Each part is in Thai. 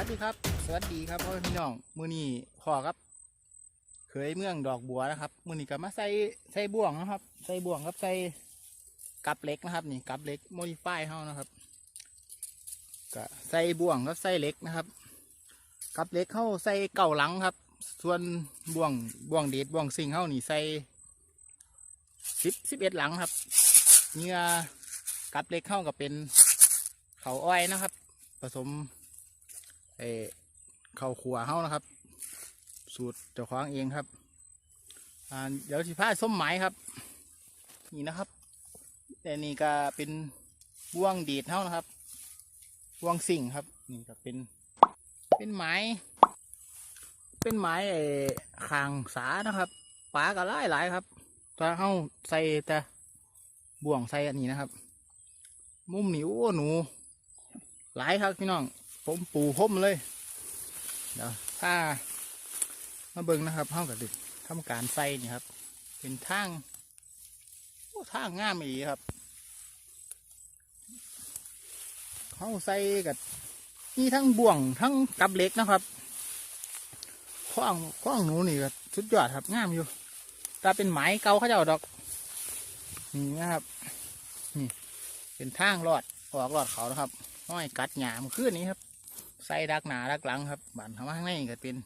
วัสดีครับ สวัสดีครับพ่อพี่น้อง มือนี้พ่อครับ เคยเมืองดอกบัวนะครับ มือนี้ก็มาใส่ใส่บ่วงนะครับ ใส่บ่วงครับใส่กับเล็กนะครับ นี่กับเล็กโมดิฟายเฮานะครับก็ใส่บ่วงครับใส่เล็กนะครับ กับเล็กเข้าใส่เก่าหลังครับ ส่วนบ่วงบ่วงเดดบ่วงซิงเข้านี่ใส่สิบสิบเอ็ดหลังครับเนื้อกับเล็กเข้ากับเป็นเขาอ้อยนะครับ ผสม เออข้าวขัวเฮานะครับ สูตรเจ้าของเองครับ อ่าเดี๋ยวสิพาส้มไหมครับ นี่นะครับแต่นี่ก็เป็นบ่วงดีดเฮานะครับบ่วงสิ่งครับ นี่ก็เป็น เป็นไม้ เป็นไม้ไอ้คางสานะครับปลาก็หลายหลายครับถ้าเฮาใส่แต่บ่วงใส่อันนี้นะครับ มุมหนิวหนู หลายครับพี่น้อง ผมปูผมเลยเดี๋ยวถ้ามาเบิ่งนะครับเฮากับดึกทำการใส่นี่ครับ เป็นทางทางงามอีครับเฮาใส่กับนี่ทั้งบ่วงทั้งกับเหล็กนะครับข้องข้องหนูนี่ก็สุดยอดครับงามอยู่แต่เป็นไหมเก่าเขาเจ้าดอกนี่นะครับนี่เป็นทางรอดออกรอดเขานะครับห้อยกัดหยามขึ้นนี้ครับ ใส่ดักหนาดักหลังครับบันทำข้างในก็เป็น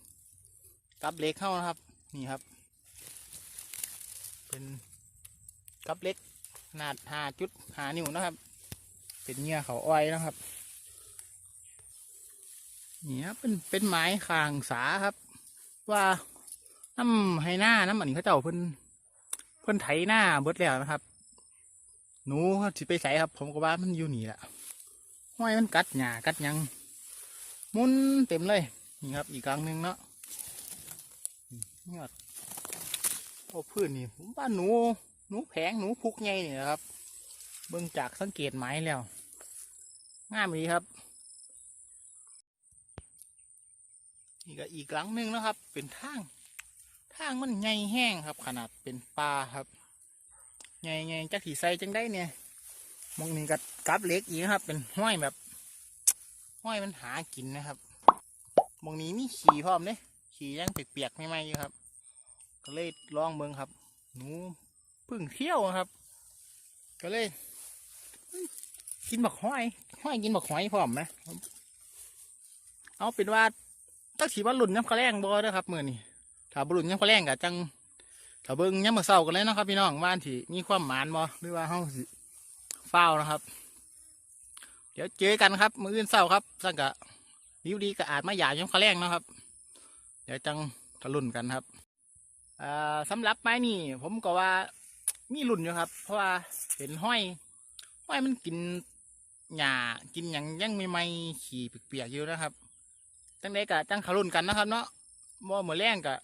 กับเล็กเข้านะครับ นี่ครับ เป็นกับเล็กขนาดหาจุดหานิ้วนะครับ เป็นเงี้ยเขาอ้อยนะครับนี่ครับเป็นเป็นไม้คางสาครับ ว่าน้ำให้หน้าน้ำอันนี้เขาเจ้าเพิ่นเพิ่นไถหน้าเบิดแล้วนะครับ หนูเขาสิไปใส่ครับ ผมก็ว่ามันอยู่นี่แหละห้อยมันกัดหญ้ากัดยัง มุนเต็มเลย นี่ครับ อีกครั้งหนึ่งเนาะนี่ครับโอ้พื้นนี่ผมว่าหนู หนูแผงหนูพุกใหญ่นี่นะครับ เบิ่งจากสังเกตไม้แล้วง่ามดีครับนี่ก็อีกหลังหนึ่งนะครับ เป็นทาง ทางมันใหญ่แห้งครับ ขนาดเป็นปลาครับใหญ่ๆจักถีใสจังได้เนี่ยมองนี่กับกับเล็กอีกครับ เป็นห้อยแบบ ห้อยมันหากินนะครับมองนี้มีขี่พร้อมเด้ขี่ยังเปียกๆไม่ไหมอยู่ครับ ก็เลยลองเบิ่งครับ หนูเพึ่งเที่ยวครับ ก็เลย กินบักห้อยห้อยกินบักห้อยพร้อมนะเอาเป็นว่าตั้งสีว่าหลุนย้ำกระแรงบอเด้อครับมือนี่ถ้าบหลุนย้ำกระแรงกะจังถ้าเบิ่งย้ำมาเศร้ากันเลยนะครับพี่น้องบ้านที่มีความหมานบ่หรือว่าเฮาสิเฝ้านะครับ เดี๋ยวเจอกันครับ มืออื่นเศร้าครับสังกะวิวดีก็อาจมาหยาบยังคาแรงนะครับ เดี๋ยวจังทะลุนกันครับอ่าสำหรับไม้นี่ ผมก็ว่ามีรุ่นอยู่ครับ เพราะว่าเห็นห้อย ห้อยมันกินหญ้ากินอย่างยังไม่ไม่ขี่เปียกๆอยู่นะครับจังไดกะจังทะลุนกันนะครับ เนาะบ่เหมือแรงกะ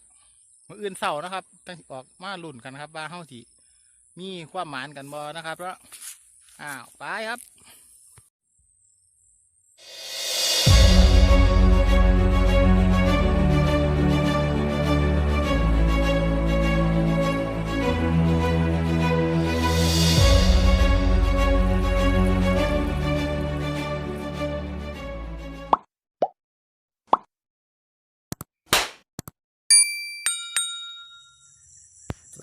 มืออื่นเศร้านะครับจังออกมาลุ่นกันครับว่าเฮาสิมีความหมานกันบ่นะครับแล้วอ้าวไปครับ สว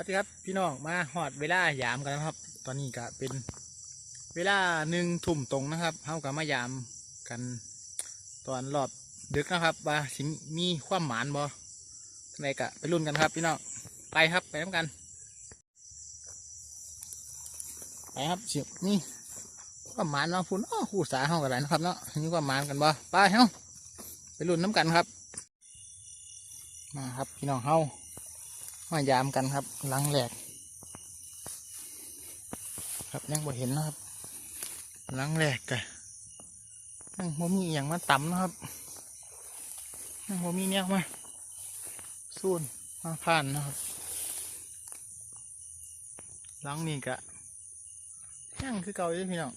ัสดีครับพี่น้องมาหอดเวลายามกันนะครับ ตอนนี้ก็เป็นเวลาหนึ่งทุ่มตรงนะครับเฮากับมายาม กันตอนรอบดึกนะครับว่าสิมีความหมานบ่อะไรกะไปรุ่นกันครับพี่น้องไปครับไปน้ำกันไปครับเสียบนี่ความหมานเนาะพุ่นอ้อคู่สาเฮากันไรนะครับเนาะมีความหมานกันบ่ไปเฮ้าไปรุ่นน้ำกันครับมาครับพี่น้องเฮามายามกันครับหลังแหลก ครับยังบ่เห็นนะครับหลังแรกกะ ยังโมมีอย่างมาต่ำนะครับยังโมมีเนี่ยมาสูนมาผ่านนะครับหลังนี้กะยังคือเก่าอยู่พี่น้อง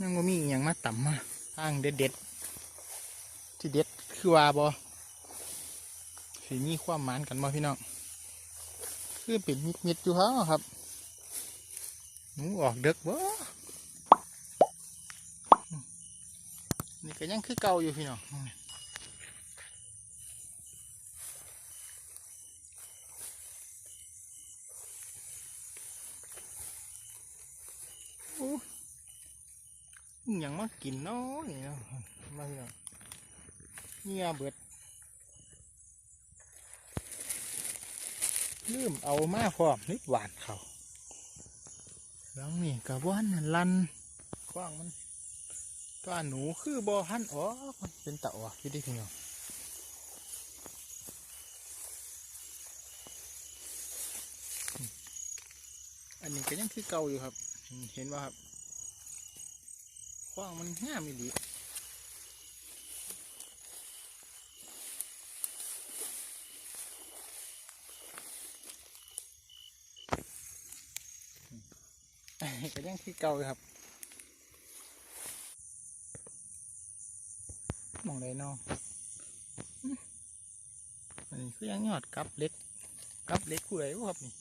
ยังโมมีอย่างมาต่ำมาทางเด็ดเด็ดๆที่เด็ดคือว่าบอสีมีความหมานกันบ่พี่น้องคือเป็นมิดๆอยู่ครับหนูออกเด็กบ่ ก็ยังคือเก่าอยู่พี่น้องอ้อิหยังมากินเนาะนี่เนาะมาพี่น้องเงียเบิดลืมเอามาพร้อมนิดหวานเขาแล้วนี่กระว่านนลันกว้างมัน ก็หนูคือบอหันอ๋อมันเป็นตะอ๋อพี่ดิพี่น้องอันนี้ก็ยังคือเก่าอยู่ครับ เห็นว่าครับกว้างมันง่ามอีดีอันนี้ก็ยังคือเก่าอยู่ครับ มองได้นออื้ออันนี้คือยังยอดกับเล็กกับเล็กผู้ใดวครับนี่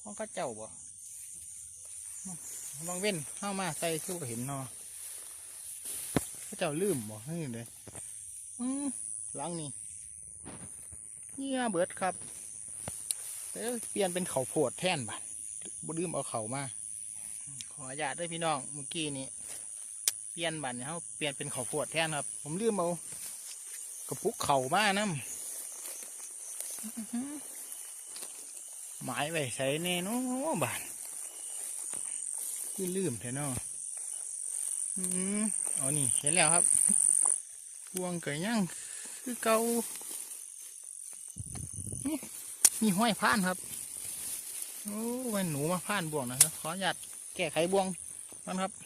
ของเข้าเจ้าบ่อื้อลองเว้นเข้ามาใส่คือก็เห็นนอเข้าเจ้าลืมบ่เฮ้เลยอือหลังนี่เงียเบิดครับเดี๋ยเปลี่ยนเป็นเขาโพดแทนบัดบ่ลืมเอาเขามาขออนุญาตด้วยพี่น้องเมื่อกี้นี้ ปลี่ยนบัตรเนี่ยเขาเปลี่ยนเป็นข้าวโพดแทนครับ ผมลืมเอากระปุกเข่ามาน้ำหมายไว้ใส่แน่เนอะบานคือลืมแท้เนาะอืมเอานี่เห็นแล้วครับพวงเกยย่างคือเกานี่มีห้อยพานครับโอ้เป็นหนูมาพานบ่วงนะครับขออนุญาตแก้ไขบ่วงมันครับอันนี้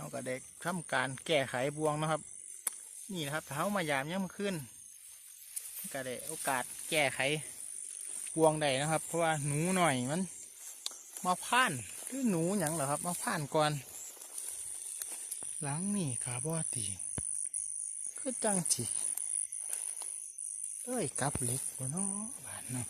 เขาก็ได้ทำการแก้ไขบวงนะครับ นี่นะครับถ้ามายามย่ำขึ้น ก็ได้โอกาสแก้ไขบวงได้นะครับ เพราะว่าหนูหน่อยมัน มาพ่านคือหนูหยังเหรอครับ มาพ่านก่อน หลังนี่ขาบอตีก็จังจีเอ้ยกับเล็กบ่เนาะบานเนาะ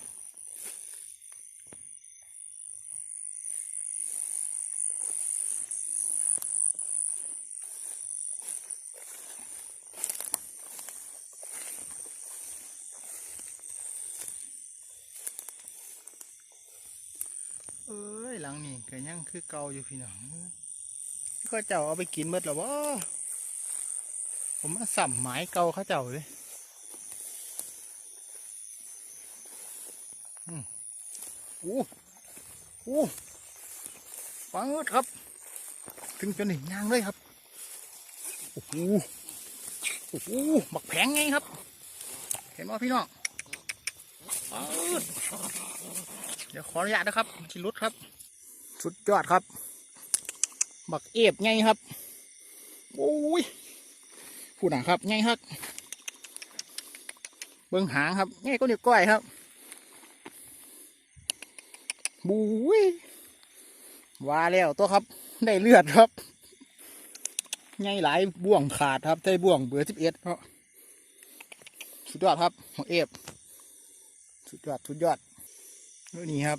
เอ้ยหลังนี่ก็ ยังคือเก่าอยู่พี่น้องก็เจ้าเอาไปกินเบิดหรอวะผมมาสัมหมายเก่าเขาเจ้าเลยอืมอู้อู้ฟังครับ ถึงจะหนึ่งยางเลยครับ โอ้โห โอ้โหบักแผงไงครับ เห็นไหมพี่น้องเอิ้นเดี๋ยวขออนุญาตนะครับชิลุดครับ สุดยอดครับ บักเอฟไงครับ โอ้ยผู้หนังครับไงครับ เบิ้งหางครับไงก็เดียวก้อยครับบุ้ยว่าแล้วตัวครับ ได้เลือดครับไงหลายบ่วงขาดครับได้บ่วงเบอร์สิบเอ็ดเพราะสุดยอดครับของเอฟสุดยอด สุดยอดนี่ครับ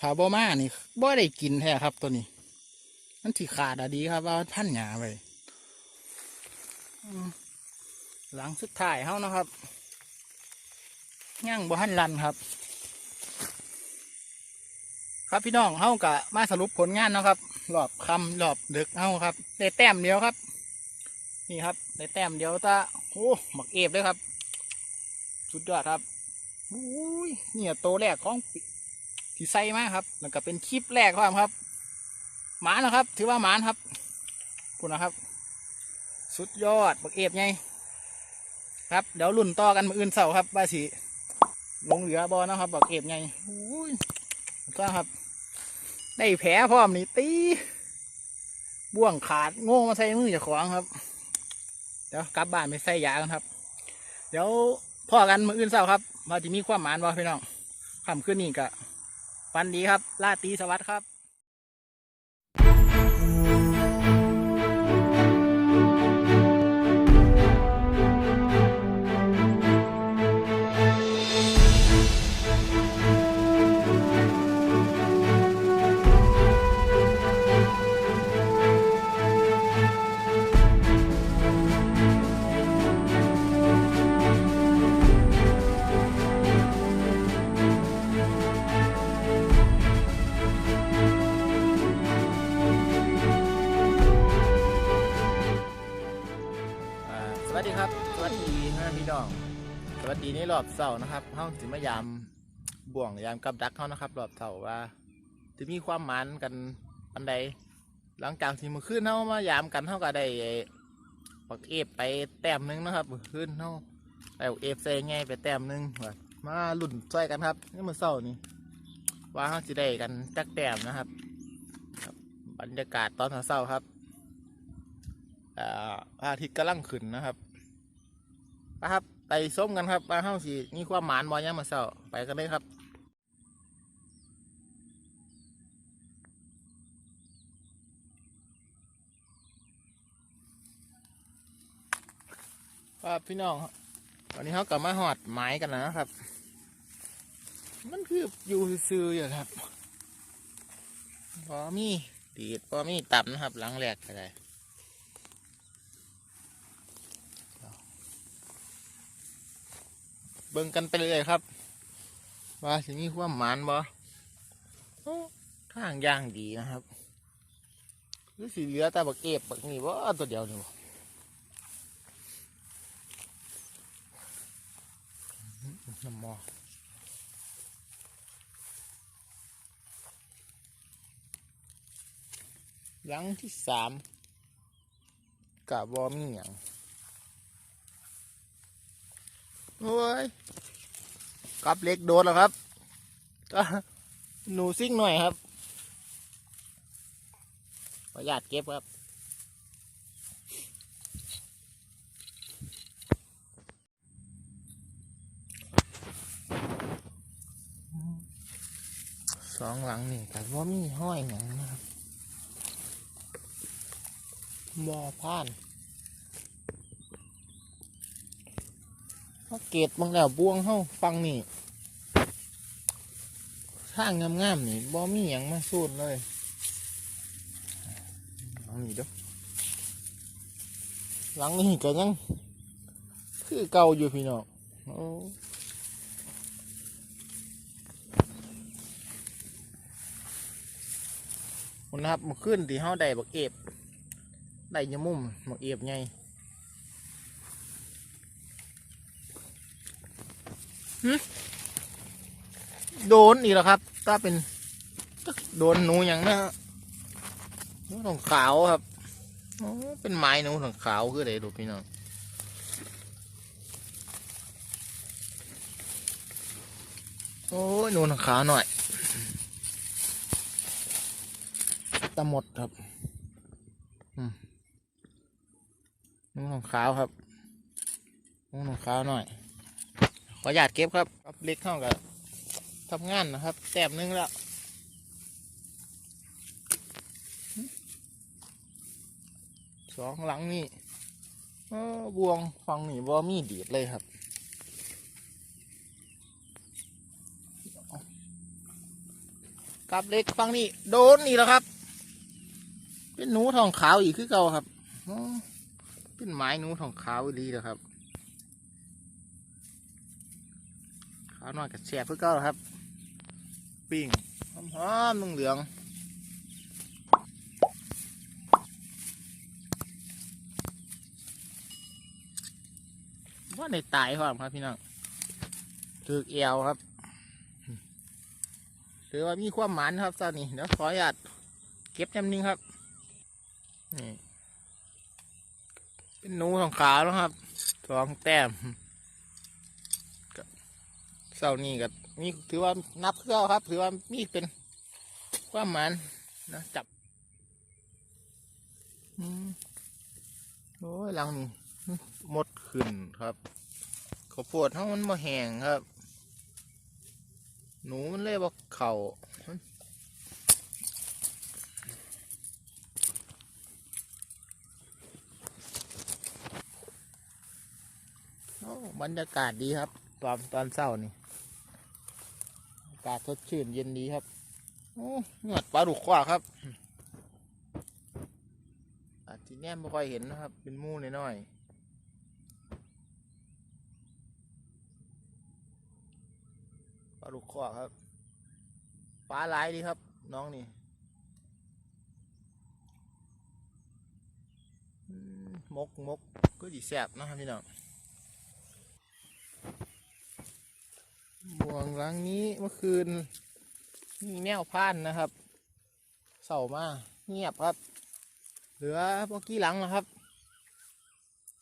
ถ้าบ่มานี่บ่ได้กินแท้ครับตัวนี้ มันสิขาดอะดีครับว่าพันหยาไปหลังสุดท้ายเฮานะครับย่างบ่หันลันครับ ครับพี่น้องเฮากะมาสรุปผลงานนะครับรอบคำรอบดึกเฮาครับได้แต้มเดียวครับ นี่ครับได้แต้มเดียวตาโอ้หมักเอฟเลยครับ สุดยอดครับอุ้ยเนี่ยโตแรกของ ที่ใส่มาครับ แล้วก็เป็นคลิปแรกครับครับ หมานนะครับ ถือว่าหมานครับคุณนะครับ สุดยอดบักเอฟไงครับ เดี๋ยวลุ่นต่อกันมืออื่นเสาร์ครับว่าสิลงเหลือบอนะครับบักเอฟไงอุ้ยก็ครับ ได้แผลพร้อมนี่ตีบ่วงขาดโง่มาใส่มือจ้าของครับ เดี๋ยวกลับบ้านไปใส่ยากันครับ เดี๋ยวพ่อกันมืออื่นเศร้าครับว่าจะมีความหมานบ่พี่น้องคำขึ้นนี่กะ ฟันดีครับลาตีสวัสดิ์ครับ สวัสดิ์ครับวัสดีในรอบเสาร์นะครับเฮาสิมายามบ่วงยามกับดักเฮานะครับรอบเสาร์ว่าจะมีความหมานกันปันใด หลังจากที่มื้อคืนเฮามายามกันเฮาก็ได้ไอ้ปักเอฟไปแต้มนึงนะครับมื้นเฮาได้ปักเอฟใส่ไงไปแต้มนึงว่ามาลุ่นช่วยกันครับนี่มือเสาร์นี่ว่าเฮาสิได้กันจักแต้มนะครับ บรรยากาศตอนเช้าครับ พระอาทิตย์กำลังขึ้นนะครับไปครับไปส้มกันครับมาเข้าสิมีความหมานบอยามมาเศร้าไปกันเลยครับครับพี่น้องวันนี้เขากลับมาหอดไม้กันนะครับ มันคืออยู่ซื่ออยู่ครับพอมีดีดพอมีตับนะครับหลังแรกก็ได้ เบิ่งกันไปเลยครับ ว่าสิมีความหมานบ่โอ้ทางย่างดีนะครับหรือสีเหลือแต่บักเก็บบักนี่ว่าตัวเดียวนี่บ่น้ำมอหลังที่สามกะบอมีอย่าง โอ้ยกับเล็กโดนแล้วครับก็หนูซิ่งหน่อยครับขออนุญาตเก็บครับ สองหลังนี่แต่ว่ามีห้อยหนังนะครับบอผ่าน เกตบางแล้วบวงเฮาฟังนี่ทางงามๆนี่บ่มีหยังมาสูดเลยหลังนี้เด้อหลังนี้ก็ยังคือเก่าอยู่พี่น้องคุณนครับมาขึ้นที่เฮาได้บักเอฟได้ยมุมบักเอฟไง โดนอีกแล้วครับถ้าเป็น โดนหนูอย่างนะหนูทองขาวครับเป็นไม้หนูทองขาวคืออะไรดูพี่น้องโอ้ยหนูทองขาวหน่อยตะหมดครับหนูทองขาวครับหนูทองขาวหน่อย ขอหยาดเก็บครับครับเล็กเข้ากับทำงานนะครับ แต้มหนึงแล้วสองหลังนี่เออบวงฟังนี่บ่มีดีดเลยครับกับเล็กฟังนี่โดนนี่แล้วครับ เป็นหนูทองขาวอีกคือเก่าครับเป็นไม้หนูทองขาวอีหลีแล้วครับาวหน่อยกับแสบเพื่อเก้าครับ ปิ้งหอมๆเหลืองๆว่าในตายครับครับพี่น้องถือเอวครับถือว่ามีความหมานครับตอนนี้เดี๋ยวขออนุญาตเก็บจำนึงครับนี่เป็นหนูของขาวแล้วครับสองแต้ม เสาร์นี้ก็มีถือว่านับเพื่อครับ ถือว่ามีเป็นความหมันนะจับโอ้ยหลังนี้หมดขึ้นครับข้าวโพดทั้งมันมาแห้งครับ หนูมันเลยบอกเข่าโอ้บรรยากาศดีครับ ตอนตอนเช้านี่ กาศสดชื่นเย็นดีครับโอ้เหงือดปลาดุกขว้าครับอาจจะแนมไม่ค่อยเห็นนะครับ เป็นมู่น้อยปลาดุกขว้าครับปลาหลายดีครับ น้องนี่มกมกก็ดีแซ่บนะครับพี่น้อง หลังนี้เมื่อคืน มีแนวพ่านนะครับเศร้ามาเงียบครับ เหลือพวกกี้หลังนะครับ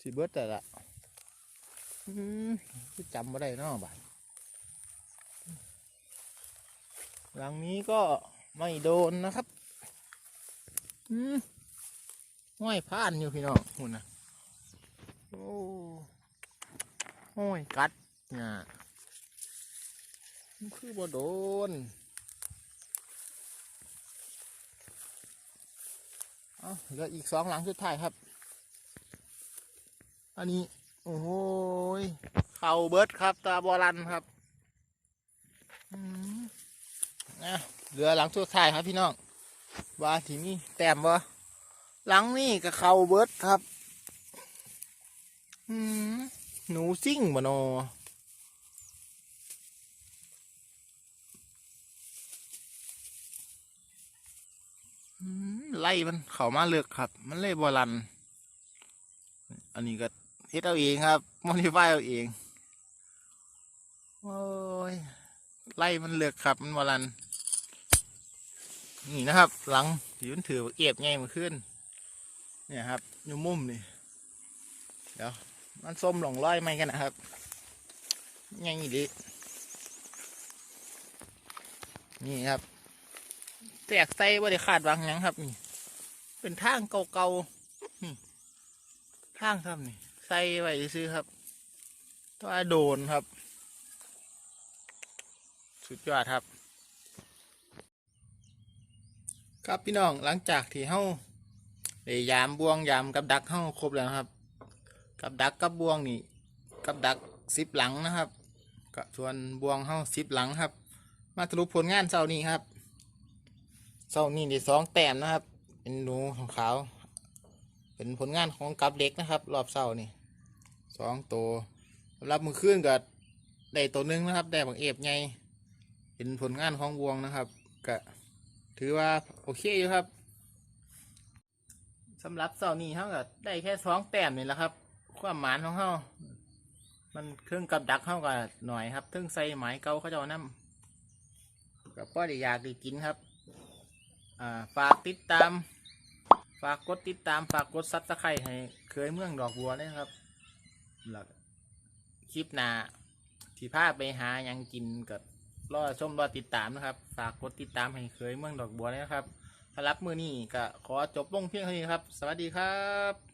สีเบิร์ดแต่ละอืมจำไม่ได้นอกบ้านหลังนี้ก็ไม่โดนนะครับอืมห้อยพ่านอยู่พี่น้องหุ่นนะโอ้ห้อยกัดเนี่ย คือบ่โดน เอาเหลืออีกสองหลังสุดท้ายครับ อันนี้ โอ้โหเข่าเบิร์ดครับ ตาบอลันครับนะเหลือหลังสุดท้ายครับพี่น้องว่าทีนี้แต้มบ่หลังนี่กับเข่าเบิร์ดครับ อืมหนูซิ่งบ่โน ไล่มันเข้ามาเลือกครับ มันเลยบอลัน อันนี้ก็เฮ็ดเอาเองครับมอดิฟายเอาเอง โอ้ย ไล่มันเลือกครับ มันบอลัน นี่นะครับ หลังที่มันถือเอียบไงมันขึ้น เนี่ยครับอยู่มุมนี่ เดี๋ยว มันส้มหลงร้อยไหมกันนะครับไงดินี่ครับ แตกไส้ว่าได้ขาดวางยังครับนี่ เป็นทางเก่าๆนี่ทางครับนี่ใส่ไว้ซื้อครับตัวโดนครับ สุดยอดครับ ครับพี่น้องหลังจากที่เฮาได้ยามบวงยามกับดักเฮาครบแล้วครับ กับดักกับบวงนี่กับดักสิบหลังนะครับก็ส่วนบวงเฮาสิบหลังครับ มาสรุปผลงานเช้านี้ครับ เช้านี้ได้สองแต้มนะครับ เป็นหนูของขาว เป็นผลงานของกับเล็กนะครับ รอบเช้านี่สองตัวสำหรับมือขึ้นก็ได้ตัวหนึงนะครับได้บางเอฟไงเป็นผลงานของบวงนะครับก็ถือว่าโอเคอยู่ครับสำหรับเช้านี้เท่ากับได้แค่สองแต้มนี่แหละครับ ความหมานของเขามันเครื่องกับดักเข้ากับหน่อยครับทึ่องใส่ไหมเกาเขาจะเอาน้ำกับพ่อได้อยากด้กินครับ อ่าฝากติดตาม ฝากกดติดตาม ฝากกดซับสไครต์ให้ เคยเมืองดอกบัวเลยครับหลักคลิปหน้าที่พาไปหายังกินกับรอชมรอติดตามนะครับ ฝากกดติดตามให้เคยเมืองดอกบัวเลยนะครับสำหรับมือนี้ก็ขอจบลงเพียงเท่านี้ครับ สวัสดีครับ